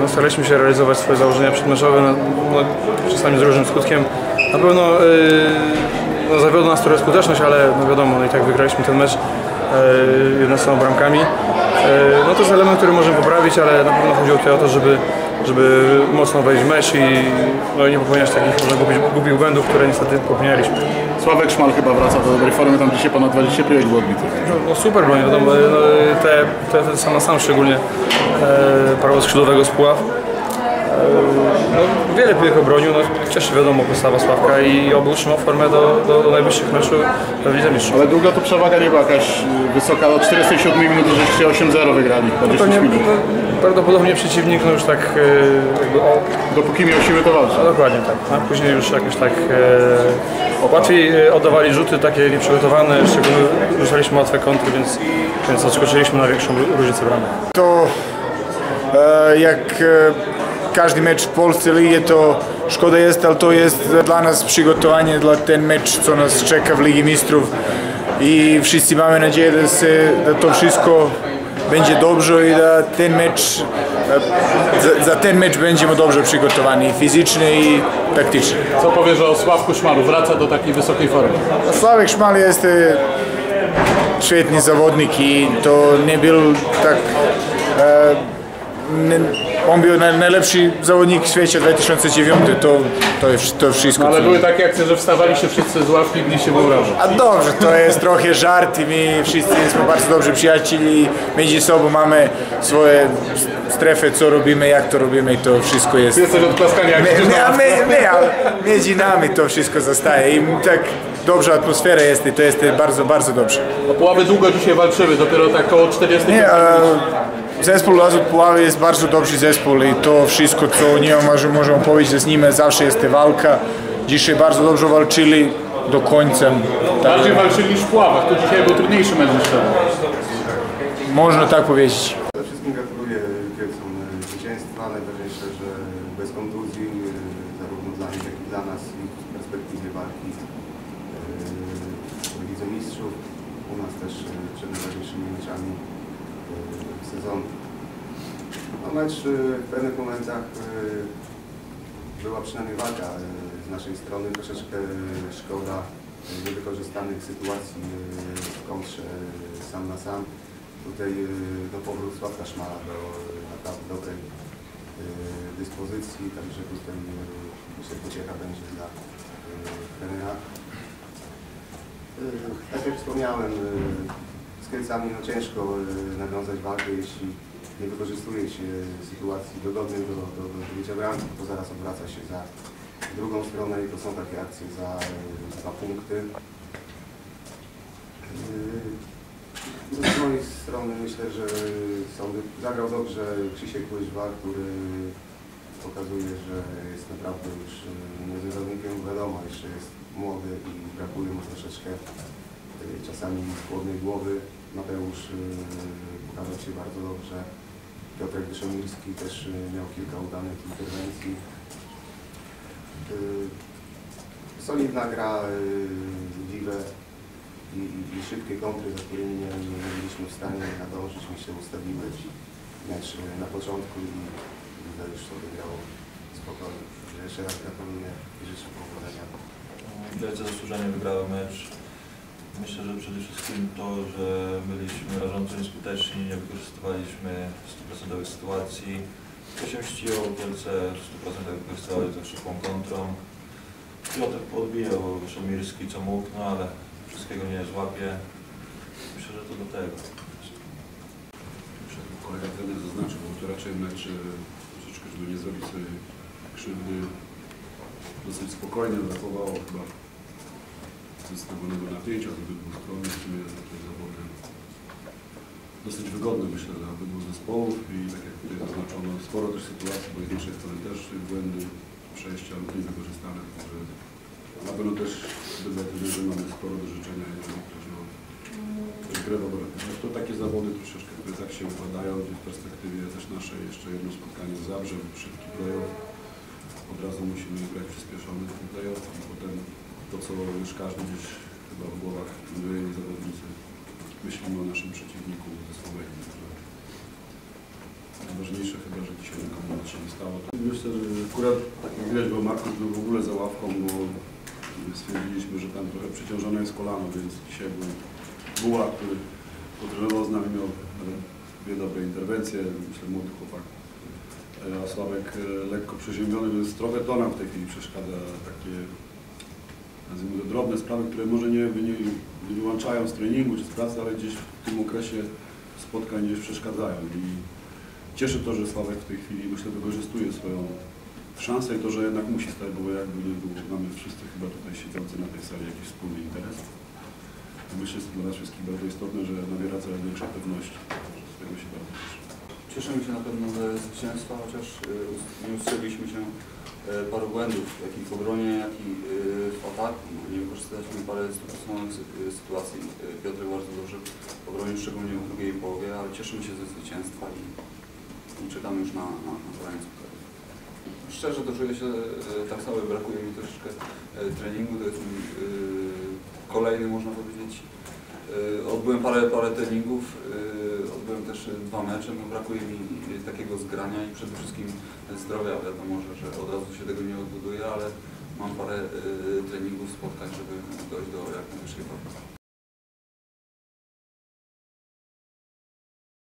no, staraliśmy się realizować swoje założenia przedmeczowe, no, no, czasami z różnym skutkiem. Na pewno e, no, zawiodła nas trochę skuteczność, ale no, wiadomo, no, i tak wygraliśmy ten mecz 11 bramkami. E, no to jest element, który możemy poprawić, ale na pewno chodziło tutaj o to, żeby, żeby mocno wejść w mecz i, no, nie popełniać takich może głupich, głupich błędów, które niestety popełnialiśmy. Sławek Szmal chyba wraca do dobrej formy, tam dzisiaj ponad 20 piłek było odbitych. No, no super broń, wiadomo, no, te, te, te sam na sam szczególnie e, prawo skrzydłowego z Puław. E, no, wiele piłek obronił, no, cieszy wiadomo postawa Sławka i oby utrzymał formę do, do, do najbliższych meczów w Lidze Mistrzów. Ale długo tu przewaga nie była jakaś wysoka, do 47 minuty żeście 8-0 wygrali, 20 Pewnie, minut. no, prawdopodobnie przeciwnik no już tak e, jakby o, Dopóki miał siły to walczy. no, dokładnie tak, a później już jakoś tak e, łatwiej e, oddawali rzuty takie nieprzygotowane, szczególnie ruszaliśmy łatwe kontry, więc, więc odskoczyliśmy na większą różnicę bramek. To e, jak e, każdy mecz w Polsce ligi to szkoda jest, ale to jest dla nas przygotowanie dla ten mecz, co nas czeka w Ligi Mistrzów i wszyscy mamy nadzieję, da, se, da to wszystko będzie dobrze i da ten mecz, e, za, za ten mecz będziemy dobrze przygotowani fizycznie i taktycznie. Co powiesz o Sławku Szmalu? Wraca do takiej wysokiej formy. Slavek Šmal jeste świetny zawodnik i to nie był tak... On był naj, najlepszy zawodnik w świecie 2009, to, to, jest, to wszystko. No, ale były takie akcje, że wstawaliście wszyscy z ławki i byliście w obrażu. A dobrze, to jest trochę żart i my wszyscy jesteśmy bardzo dobrzy przyjacieli, między sobą mamy swoje strefy, co robimy, jak to robimy i to wszystko jest... Ty jesteś od klaskania jak My, my, a my, my, ale między nami to wszystko zostaje i tak dobrze atmosfera jest i to jest bardzo, bardzo dobrze. O Puławy długo dzisiaj walczyły, dopiero tak koło 40 Nie, zespół Lazut Puławy jest bardzo dobry zespół i to wszystko, co nie możemy, możemy powiedzieć, że z nim zawsze jest walka. Dzisiaj bardzo dobrze walczyli do końca. Tak, Bardziej walczyli niż w Puławach, to dzisiaj był trudniejszy mecz niż można tak powiedzieć. Przede wszystkim gratuluję Kielcom e, zwycięstwa. Najważniejsze, że bez kontuzji, e, zarówno dla nich, jak i dla nas i w perspektywie walki e, w Lidze Mistrzów. U nas też przed najważniejszymi meczami sezonu. No mecz e, w pewnych momentach e, była przynajmniej walka e, z naszej strony. Troszeczkę szkoda niewykorzystanych sytuacji w kontrze sam na sam. Tutaj do powrót Sławka Szmala do naprawdę dobrej dyspozycji, także tutaj myślę, pociecha będzie dla trenera. Tak jak wspomniałem, z Kielcami no ciężko e, nawiązać walkę, jeśli nie wykorzystuje się sytuacji dogodnej do, do, do zdobycia bramki, to zaraz odwraca się za drugą stronę i to są takie akcje za e, dwa punkty. E, Z mojej strony myślę, że sądy zagrał dobrze Krzysiek Łyżwa, który pokazuje, że jest naprawdę już niezłym. Wiadomo, jeszcze jest młody i brakuje mu troszeczkę czasami chłodnej głowy. Mateusz pokazał się bardzo dobrze. Piotrek Dyszomirski też e, miał kilka udanych interwencji. E, Solidna gra, e, dziwe i, i, i szybkie kontry, za którymi nie, nie byliśmy w stanie nadążyć. Myślę, ustawiły mecz na początku i Liga już sobie grało spokojnie. Jeszcze raz gratuluję i życzę powodzenia. Wielce zasłużenie wygrały mecz. Myślę, że przede wszystkim to, że byliśmy rażąco nieskuteczni, nie wykorzystywaliśmy 100% sytuacji. To się mściło, Kielce w 100% wykorzystywały to szybką kontrą. Piotr podbijał Szomirski co mógł, no ale wszystkiego nie złapie. Myślę, że to do tego. Kolega wtedy zaznaczył, bo to raczej mecz e, troszeczkę, żeby nie zrobić sobie krzywdy, dosyć spokojnie brakowało chyba zestawionego napięcia z obydwu stron. W sumie takie zawody dosyć wygodne myślę dla obydwu zespołów i tak jak tutaj zaznaczono, sporo też sytuacji, bo naszej strony też błędy przejścia lub niewykorzystane, także na pewno też obydwa drużyny mamy sporo do życzenia, jeżeli chodzi o grę w obronie. To takie zawody troszeczkę, które tak się układają, gdzie w perspektywie też naszej jeszcze jedno spotkanie z Zabrzem, szybki playoff. Od razu musimy grać przyspieszony playoff potem to, co już każdy gdzieś chyba w głowach my i zawodnicy myślimy o naszym przeciwniku zespołowym. Także Najważniejsze chyba, że dzisiaj nikomu nic się nie stało. Myślę, że akurat tak jak widać, bo Markus był w ogóle za ławką, bo stwierdziliśmy, że tam trochę przeciążone jest kolano, więc dzisiaj był Buła, który potrenował z nami, miał dwie dobre interwencje, myślę młody chłopak. E, A Sławek e, lekko przeziębiony, więc trochę to nam w tej chwili przeszkadza, takie nazwijmy to drobne sprawy, które może nie, wyłączają z treningu czy z pracy, ale gdzieś w tym okresie spotkań gdzieś przeszkadzają. I cieszy to, że Sławek w tej chwili myślę wykorzystuje swoją szansę i to, że jednak musi stać, bo jakby nie było, mamy wszyscy chyba tutaj siedzący na tej sali jakiś wspólny interes. Myślę, że dla nas wszystkich bardzo istotne, że nabiera coraz większej pewności. Z tego się bardzo cieszę. Cieszymy się na pewno ze zwycięstwa, chociaż y, nie ustrzeliliśmy się paru błędów, jak w obronie, jak i y, w ataku. No, Nie wykorzystaliśmy parę stosunkowych sy- y, sytuacji. Piotr bardzo dobrze obronił, szczególnie w drugiej połowie, ale cieszymy się ze zwycięstwa i, i czekamy już na, na, na spotkanie. Szczerze to czuję się tak samo, brakuje mi troszeczkę treningu, to jest y, kolejny, można powiedzieć, Odbyłem parę, parę treningów, y, odbyłem też y, dwa mecze, no brakuje mi y, takiego zgrania i przede wszystkim zdrowia. Wiadomo, że, że od razu się tego nie odbuduje, ale mam parę y, treningów, spotkań, żeby dojść do jak najwyższej formy.